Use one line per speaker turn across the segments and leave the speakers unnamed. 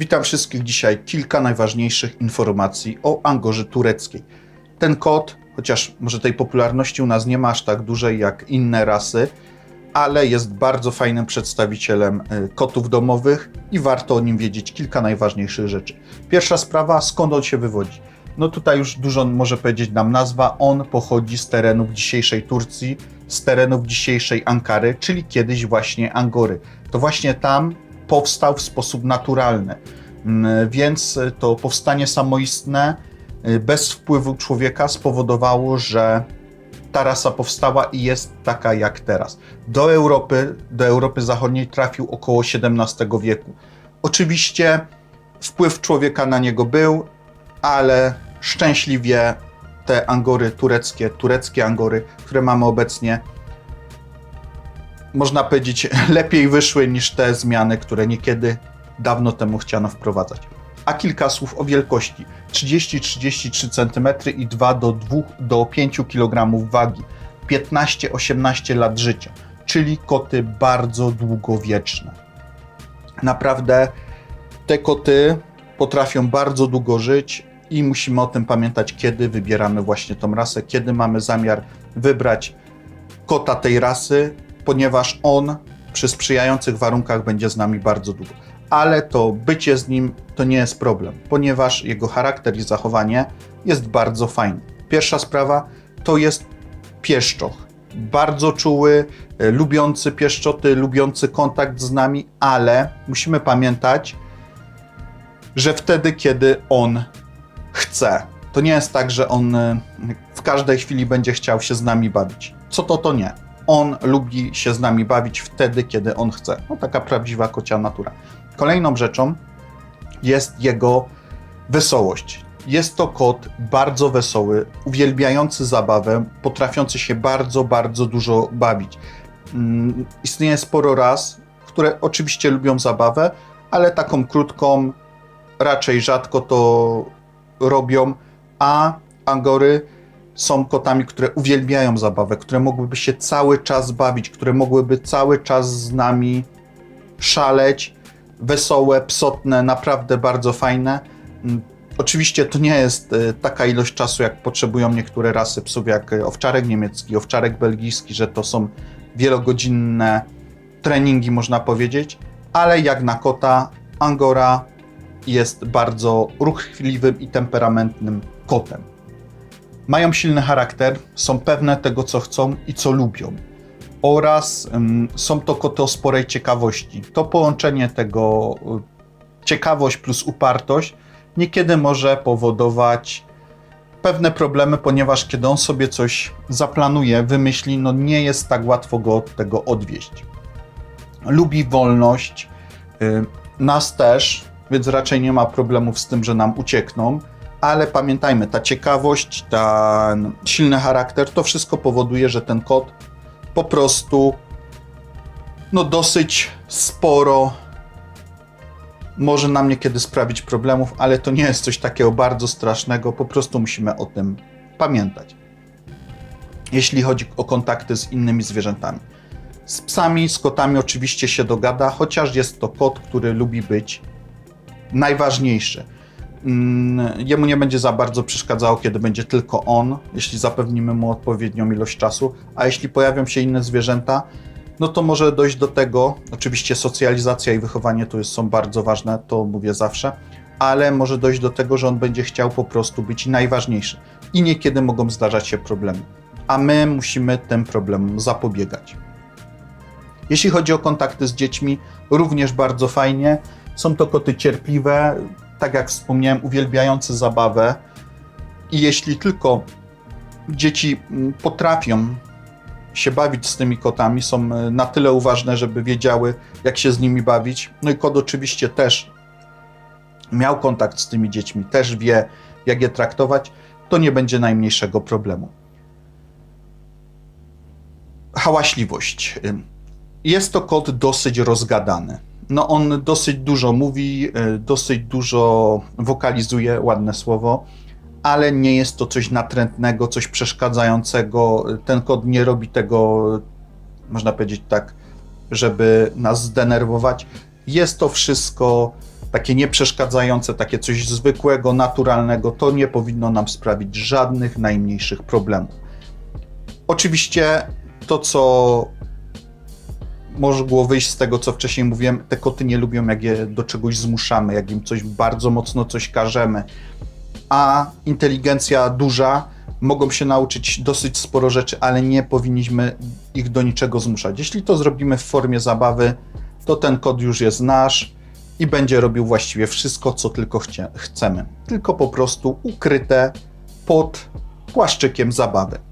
Witam wszystkich dzisiaj. Kilka najważniejszych informacji o Angorze tureckiej. Ten kot, chociaż może tej popularności u nas nie ma aż tak dużej jak inne rasy, ale jest bardzo fajnym przedstawicielem y, kotów domowych i warto o nim wiedzieć kilka najważniejszych rzeczy. Pierwsza sprawa, skąd on się wywodzi? No tutaj już dużo może powiedzieć nam nazwa. On pochodzi z terenów dzisiejszej Turcji, z terenów dzisiejszej Ankary, czyli kiedyś właśnie Angory. To właśnie tam powstał w sposób naturalny. Mm, Więc to powstanie samoistne y, bez wpływu człowieka spowodowało, że ta rasa powstała i jest taka jak teraz. Do Europy, do Europy Zachodniej trafił około XVII wieku. Oczywiście wpływ człowieka na niego był, ale szczęśliwie te Angory tureckie, tureckie Angory, które mamy obecnie, można powiedzieć, lepiej wyszły niż te zmiany, które niekiedy dawno temu chciano wprowadzać. A kilka słów o wielkości: 30-33 cm i 2 do 2 do 5 kg wagi, 15-18 lat życia, czyli koty bardzo długowieczne. Naprawdę te koty potrafią bardzo długo żyć i musimy o tym pamiętać, kiedy wybieramy właśnie tą rasę, kiedy mamy zamiar wybrać kota tej rasy, ponieważ on przy sprzyjających warunkach będzie z nami bardzo długo. Ale to bycie z nim to nie jest problem, ponieważ jego charakter i zachowanie jest bardzo fajny. Pierwsza sprawa to jest pieszczoch. Bardzo czuły, e, lubiący pieszczoty, lubiący kontakt z nami, ale musimy pamiętać, że wtedy, kiedy on chce. To nie jest tak, że on e, w każdej chwili będzie chciał się z nami bawić. Co to, to nie. On lubi się z nami bawić wtedy, kiedy on chce. No taka prawdziwa kocia natura. Kolejną rzeczą jest jego wesołość. Jest to kot bardzo wesoły, uwielbiający zabawę, potrafiący się bardzo, bardzo dużo bawić. Mm, Istnieje sporo ras, które oczywiście lubią zabawę, ale taką krótką raczej rzadko to robią, a Angory są kotami, które uwielbiają zabawę, które mogłyby się cały czas bawić, które mogłyby cały czas z nami szaleć, wesołe, psotne, naprawdę bardzo fajne. Mm, Oczywiście to nie jest e, taka ilość czasu, jak potrzebują niektóre rasy psów, jak e, owczarek niemiecki, owczarek belgijski, że to są wielogodzinne treningi, można powiedzieć, ale jak na kota, Angora jest bardzo ruchliwym i temperamentnym kotem. Mają silny charakter, są pewne tego, co chcą i co lubią. Oraz są to koty o sporej ciekawości. To połączenie tego y, ciekawość plus upartość niekiedy może powodować pewne problemy, ponieważ kiedy on sobie coś zaplanuje, wymyśli, no nie jest tak łatwo go od tego odwieść. Lubi wolność, y, nas też, więc raczej nie ma problemów z tym, że nam uciekną. Ale pamiętajmy, ta ciekawość, ten silny charakter, to wszystko powoduje, że ten kot po prostu no dosyć sporo może nam niekiedy sprawić problemów, ale to nie jest coś takiego bardzo strasznego, po prostu musimy o tym pamiętać. Jeśli chodzi o kontakty z innymi zwierzętami. Z psami, z kotami oczywiście się dogada, chociaż jest to kot, który lubi być najważniejszy. Mm, Jemu nie będzie za bardzo przeszkadzało, kiedy będzie tylko on, jeśli zapewnimy mu odpowiednią ilość czasu, a jeśli pojawią się inne zwierzęta, no to może dojść do tego, oczywiście socjalizacja i wychowanie tu są bardzo ważne, to mówię zawsze, ale może dojść do tego, że on będzie chciał po prostu być najważniejszy. I niekiedy mogą zdarzać się problemy, a my musimy tym problemom zapobiegać. Jeśli chodzi o kontakty z dziećmi, również bardzo fajnie. Są to koty cierpliwe, tak jak wspomniałem, uwielbiające zabawę. I jeśli tylko dzieci mm, potrafią się bawić z tymi kotami, są e, na tyle uważne, żeby wiedziały, jak się z nimi bawić. No i kot oczywiście też miał kontakt z tymi dziećmi, też wie, jak je traktować, to nie będzie najmniejszego problemu. Hałaśliwość. Jest to kot dosyć rozgadany. No on dosyć dużo mówi, y, dosyć dużo wokalizuje, ładne słowo, ale nie jest to coś natrętnego, coś przeszkadzającego. Ten kot nie robi tego, można powiedzieć tak, żeby nas zdenerwować. Jest to wszystko takie nieprzeszkadzające, takie coś zwykłego, naturalnego, to nie powinno nam sprawić żadnych najmniejszych problemów. Oczywiście to, co mogło wyjść z tego, co wcześniej mówiłem, te koty nie lubią, jak je do czegoś zmuszamy, jak im coś bardzo mocno coś każemy. A inteligencja duża mogą się nauczyć dosyć sporo rzeczy, ale nie powinniśmy ich do niczego zmuszać. Jeśli to zrobimy w formie zabawy, to ten kot już jest nasz i będzie robił właściwie wszystko, co tylko chcie, chcemy. Tylko po prostu ukryte pod płaszczykiem zabawy.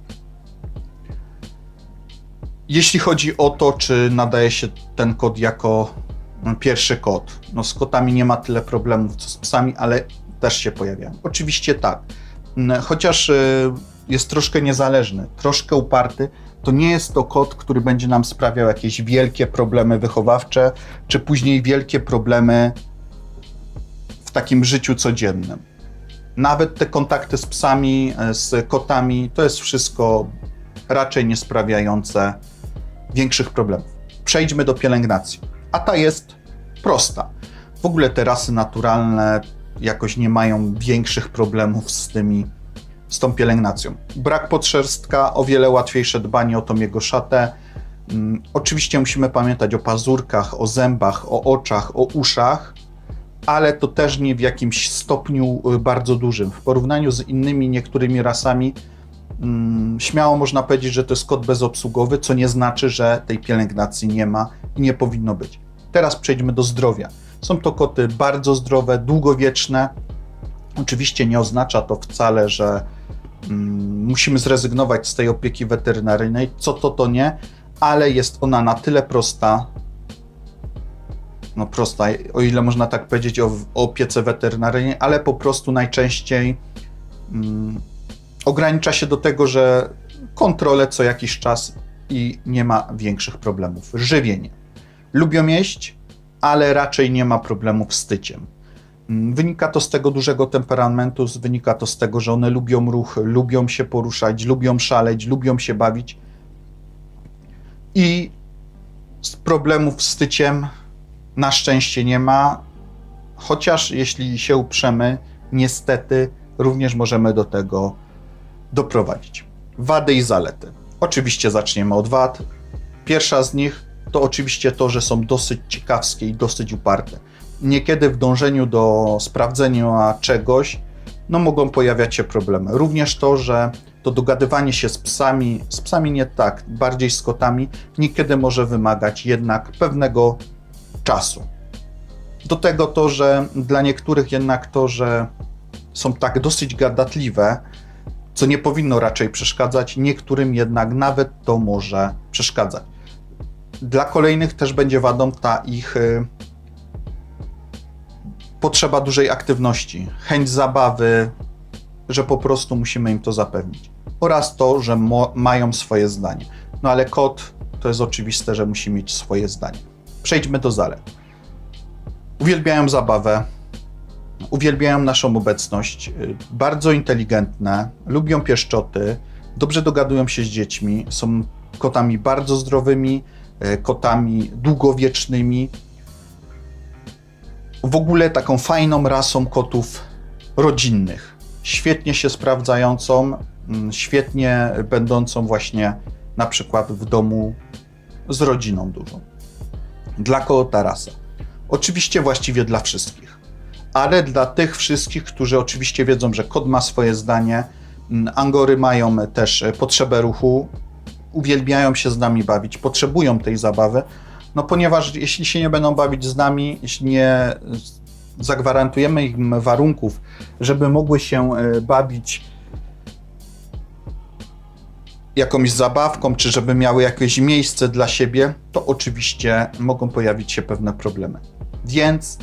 Jeśli chodzi o to, czy nadaje się ten kod jako mm, pierwszy kod, no z kotami nie ma tyle problemów co z psami, ale też się pojawiają. Oczywiście tak. Mm, Chociaż y, jest troszkę niezależny, troszkę uparty, to nie jest to kot, który będzie nam sprawiał jakieś wielkie problemy wychowawcze, czy później wielkie problemy w takim życiu codziennym. Nawet te kontakty z psami, e, z kotami, to jest wszystko raczej nie sprawiające większych problemów. Przejdźmy do pielęgnacji. A ta jest prosta. W ogóle te rasy naturalne jakoś nie mają większych problemów z tymi, z tą pielęgnacją. Brak podszerstka, o wiele łatwiejsze dbanie o tą jego szatę. Mm, Oczywiście musimy pamiętać o pazurkach, o zębach, o oczach, o uszach, ale to też nie w jakimś stopniu y, bardzo dużym. W porównaniu z innymi niektórymi rasami, śmiało można powiedzieć, że to jest kot bezobsługowy, co nie znaczy, że tej pielęgnacji nie ma i nie powinno być. Teraz przejdźmy do zdrowia. Są to koty bardzo zdrowe, długowieczne. Oczywiście nie oznacza to wcale, że mm, musimy zrezygnować z tej opieki weterynaryjnej. Co to, to nie, ale jest ona na tyle prosta, no prosta, o ile można tak powiedzieć o, o opiece weterynaryjnej, ale po prostu najczęściej mm, ogranicza się do tego, że kontrolę co jakiś czas i nie ma większych problemów. Żywienie. Lubią jeść, ale raczej nie ma problemów z tyciem. Mm, Wynika to z tego dużego temperamentu, wynika to z tego, że one lubią ruch, lubią się poruszać, lubią szaleć, lubią się bawić. I z problemów z tyciem na szczęście nie ma, chociaż jeśli się uprzemy, niestety również możemy do tego doprowadzić. Wady i zalety. Oczywiście zaczniemy od wad. Pierwsza z nich to oczywiście to, że są dosyć ciekawskie i dosyć uparte. Niekiedy w dążeniu do sprawdzenia czegoś, no mogą pojawiać się problemy. Również to, że to dogadywanie się z psami, z psami nie tak, bardziej z kotami, niekiedy może wymagać jednak pewnego czasu. Do tego to, że dla niektórych jednak to, że są tak dosyć gadatliwe, co nie powinno raczej przeszkadzać, niektórym jednak nawet to może przeszkadzać. Dla kolejnych też będzie wadą ta ich y, potrzeba dużej aktywności, chęć zabawy, że po prostu musimy im to zapewnić. Oraz to, że mają swoje zdanie. No ale kot to jest oczywiste, że musi mieć swoje zdanie. Przejdźmy do zalet. Uwielbiają zabawę, uwielbiają naszą obecność, y, bardzo inteligentne, lubią pieszczoty, dobrze dogadują się z dziećmi, są kotami bardzo zdrowymi, y, kotami długowiecznymi. W ogóle taką fajną rasą kotów rodzinnych, świetnie się sprawdzającą, mm, świetnie będącą właśnie na przykład w domu z rodziną dużą. Dla kogo ta rasa? Oczywiście właściwie dla wszystkich, ale dla tych wszystkich, którzy oczywiście wiedzą, że kot ma swoje zdanie, mm, Angory mają też e, potrzebę ruchu, uwielbiają się z nami bawić, potrzebują tej zabawy, no ponieważ jeśli się nie będą bawić z nami, jeśli nie zagwarantujemy im warunków, żeby mogły się e, bawić jakąś zabawką, czy żeby miały jakieś miejsce dla siebie, to oczywiście mogą pojawić się pewne problemy. Więc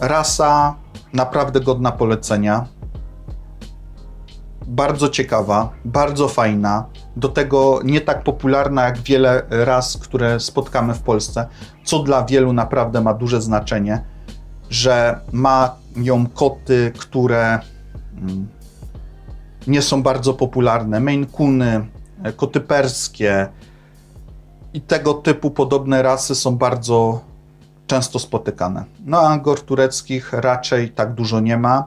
rasa naprawdę godna polecenia. Bardzo ciekawa, bardzo fajna. Do tego nie tak popularna jak wiele ras, które spotkamy w Polsce, co dla wielu naprawdę ma duże znaczenie, że mają koty, które mm, nie są bardzo popularne. Maine Coony, koty perskie i tego typu podobne rasy są bardzo często spotykane. No a angor tureckich raczej tak dużo nie ma.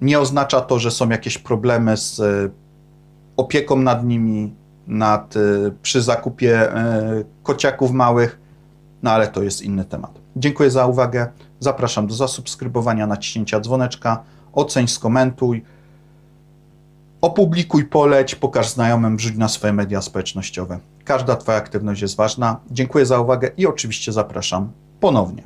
Nie oznacza to, że są jakieś problemy z e, opieką nad nimi, nad, e, przy zakupie e, kociaków małych, no ale to jest inny temat. Dziękuję za uwagę. Zapraszam do zasubskrybowania, naciśnięcia dzwoneczka, oceń, skomentuj, opublikuj, poleć, pokaż znajomym, wrzuć na swoje media społecznościowe. Każda Twoja aktywność jest ważna. Dziękuję za uwagę i oczywiście zapraszam ponownie.